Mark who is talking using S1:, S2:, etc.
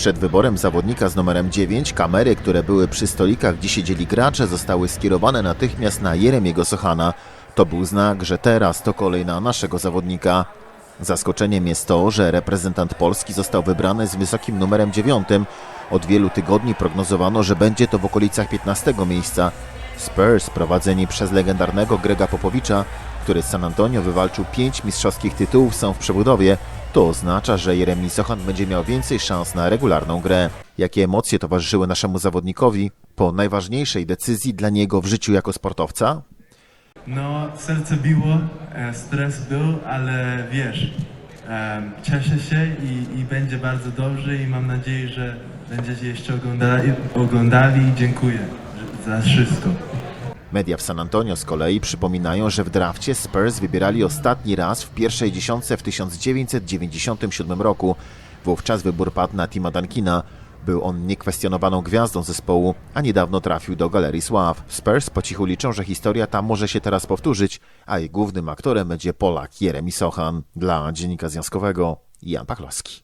S1: Przed wyborem zawodnika z numerem 9 kamery, które były przy stolikach, gdzie siedzieli gracze, zostały skierowane natychmiast na Jeremiego Sochana. To był znak, że teraz to kolej na naszego zawodnika. Zaskoczeniem jest to, że reprezentant Polski został wybrany z wysokim numerem 9. Od wielu tygodni prognozowano, że będzie to w okolicach 15 miejsca. Spurs, prowadzeni przez legendarnego Grega Popowicza, który z San Antonio wywalczył pięć mistrzowskich tytułów, są w przebudowie. To oznacza, że Jeremi Sochan będzie miał więcej szans na regularną grę. Jakie emocje towarzyszyły naszemu zawodnikowi po najważniejszej decyzji dla niego w życiu jako sportowca?
S2: No, serce biło, e, stres był, ale wiesz, em, cieszę się i, i będzie bardzo dobrze i mam nadzieję, że będziecie jeszcze oglądali, oglądali i dziękuję za wszystko.
S1: Media w San Antonio z kolei przypominają, że w drafcie Spurs wybierali ostatni raz w pierwszej dziesiątce w 1997 roku. Wówczas wybór padł na Tima Dunkina. Był on niekwestionowaną gwiazdą zespołu, a niedawno trafił do Galerii Sław. Spurs po cichu liczą, że historia ta może się teraz powtórzyć, a jej głównym aktorem będzie Polak Jeremi Sochan. Dla Dziennika Związkowego Jan Pachlowski.